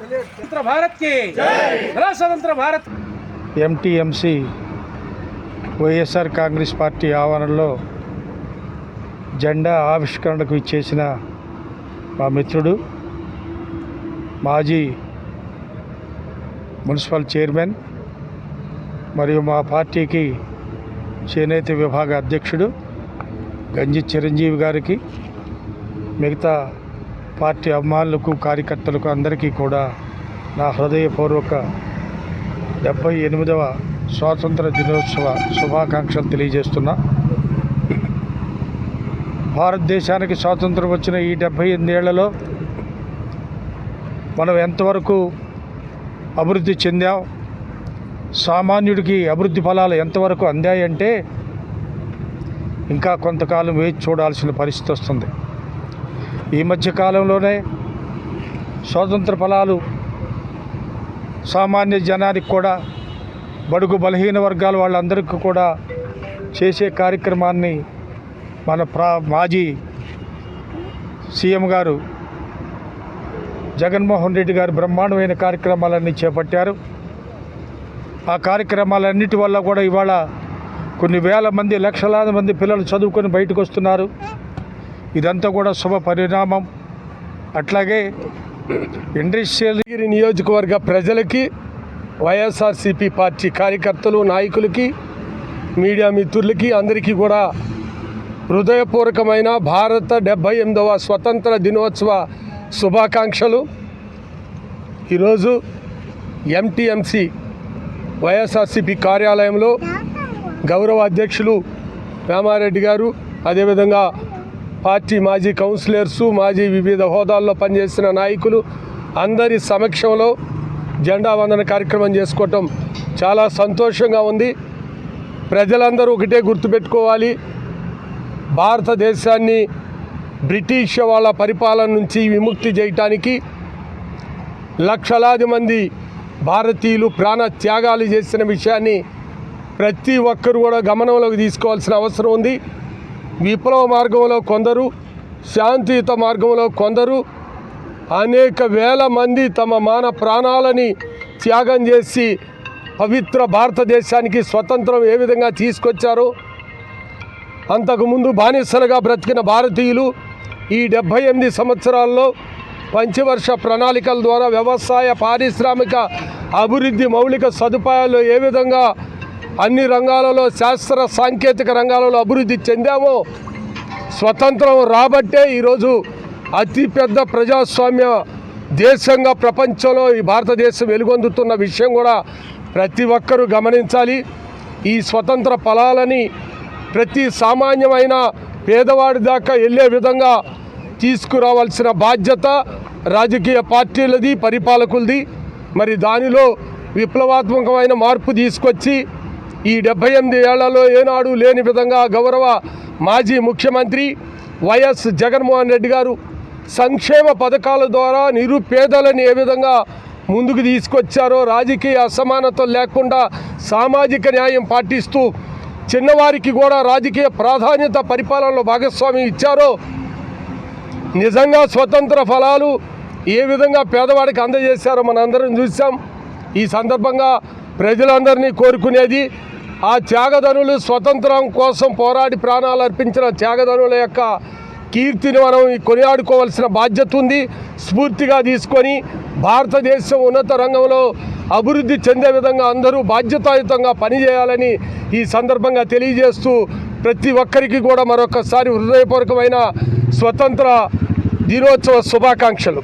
స్వతంత్ర స్వతంత్ర Bharat. MTMC YSR Congress party ఆవరణలో జెండా ఆవిష్కరణకు ఇచ్చేసిన మా మిత్రుడు మాజీ మున్సిపల్ చైర్మన్ మరియు మా పార్టీకి చేనేత విభాగ అధ్యక్షుడు గంజి చిరంజీవి గారికి మిగతా పార్టీ అభిమానులకు కార్యకర్తలకు అందరికీ కూడా నా హృదయపూర్వక డెబ్బై ఎనిమిదవ స్వాతంత్ర దినోత్సవ శుభాకాంక్షలు తెలియజేస్తున్నా. భారతదేశానికి స్వాతంత్రం వచ్చిన ఈ డెబ్బై ఎనిమిదేళ్ళలో మనం ఎంతవరకు అభివృద్ధి చెందాం సామాన్యుడికి అభివృద్ధి ఫలాలు ఎంతవరకు అందాయంటే ఇంకా కొంతకాలం వేచి చూడాల్సిన పరిస్థితి వస్తుంది. ఈ మధ్య కాలంలోనే స్వాతంత్ర ఫలాలు సామాన్య జనానికి కూడా బడుగు బలహీన వర్గాల వాళ్ళందరికీ కూడా చేసే కార్యక్రమాన్ని మన ప్రా మాజీ సీఎం గారు జగన్మోహన్ రెడ్డి గారు బ్రహ్మాండమైన కార్యక్రమాలన్నీ చేపట్టారు. ఆ కార్యక్రమాలన్నిటి వల్ల కూడా ఇవాళ కొన్ని వేల మంది లక్షలాది మంది పిల్లలు చదువుకొని బయటకు వస్తున్నారు. ఇదంతా కూడా శుభ పరిణామం. అట్లాగే ఇండస్ట్రియల్గిరి నియోజకవర్గ ప్రజలకి వైఎస్ఆర్సీపీ పార్టీ కార్యకర్తలు నాయకులకి మీడియా మిత్రులకి అందరికీ కూడా హృదయపూర్వకమైన భారత డెబ్భై ఎనిమిదవ స్వతంత్ర దినోత్సవ శుభాకాంక్షలు. ఈరోజు ఎంటీఎంసి వైఎస్ఆర్సీపీ కార్యాలయంలో గౌరవ అధ్యక్షులు రామారెడ్డి గారు అదేవిధంగా పార్టీ మాజీ కౌన్సిలర్సు మాజీ వివిధ హోదాల్లో పనిచేసిన నాయకులు అందరి సమక్షంలో జెండా వందన కార్యక్రమం చేసుకోవటం చాలా సంతోషంగా ఉంది. ప్రజలందరూ ఒకటే గుర్తుపెట్టుకోవాలి. భారతదేశాన్ని బ్రిటిష్ వాళ్ళ పరిపాలన నుంచి విముక్తి చేయటానికి లక్షలాది మంది భారతీయులు ప్రాణ త్యాగాలు చేసిన విషయాన్ని ప్రతి ఒక్కరు కూడా గమనంలోకి తీసుకోవాల్సిన అవసరం ఉంది. విప్లవ మార్గంలో కొందరు శాంతియుత మార్గంలో కొందరు అనేక వేల మంది తమ మాన ప్రాణాలని త్యాగం చేసి పవిత్ర భారతదేశానికి స్వతంత్రం ఏ విధంగా తీసుకొచ్చారో అంతకుముందు బానిసలుగా బ్రతికిన భారతీయులు ఈ డెబ్భై ఎనిమిది సంవత్సరాల్లో పంచవర్ష ప్రణాళికల ద్వారా వ్యవసాయ పారిశ్రామిక అభివృద్ధి మౌలిక సదుపాయాలు ఏ విధంగా అన్ని రంగాలలో శాస్త్ర సాంకేతిక రంగాలలో అభివృద్ధి చెందామో స్వతంత్రం రాబట్టే ఈరోజు అతిపెద్ద ప్రజాస్వామ్య దేశంగా ప్రపంచంలో ఈ భారతదేశం వెలుగొందుతున్న విషయం కూడా ప్రతి ఒక్కరూ గమనించాలి. ఈ స్వతంత్ర ఫలాలని ప్రతి సామాన్యమైన పేదవాడి దాకా వెళ్ళే విధంగా తీసుకురావాల్సిన బాధ్యత రాజకీయ పార్టీలది పరిపాలకులది. మరి దానిలో విప్లవాత్మకమైన మార్పు తీసుకొచ్చి ఈ డెబ్బై ఎనిమిది ఏళ్ళలో ఏనాడు లేని విధంగా గౌరవ మాజీ ముఖ్యమంత్రి వైఎస్ జగన్మోహన్ రెడ్డి గారు సంక్షేమ పథకాల ద్వారా నిరుపేదలని ఏ విధంగా ముందుకు తీసుకొచ్చారో రాజకీయ అసమానతలు లేకుండా సామాజిక న్యాయం పాటిస్తూ చిన్నవారికి కూడా రాజకీయ ప్రాధాన్యత పరిపాలనలో భాగస్వామ్యం ఇచ్చారో నిజంగా స్వతంత్ర ఫలాలు ఏ విధంగా పేదవాడికి అందజేశారో మనందరం చూసాం ఈ సందర్భంగా ప్రజలందరినీ కోరుకునేది ఆ త్యాగధనులు స్వతంత్రం కోసం పోరాడి ప్రాణాలు అర్పించిన త్యాగధనుల యొక్క కీర్తిని మనం కొనియాడుకోవాల్సిన బాధ్యత ఉంది. స్ఫూర్తిగా తీసుకొని భారతదేశం ఉన్నత రంగంలో అభివృద్ధి చెందే విధంగా అందరూ బాధ్యతాయుతంగా పనిచేయాలని ఈ సందర్భంగా తెలియజేస్తూ ప్రతి ఒక్కరికి కూడా మరొకసారి హృదయపూర్వకమైన స్వతంత్ర దినోత్సవ శుభాకాంక్షలు.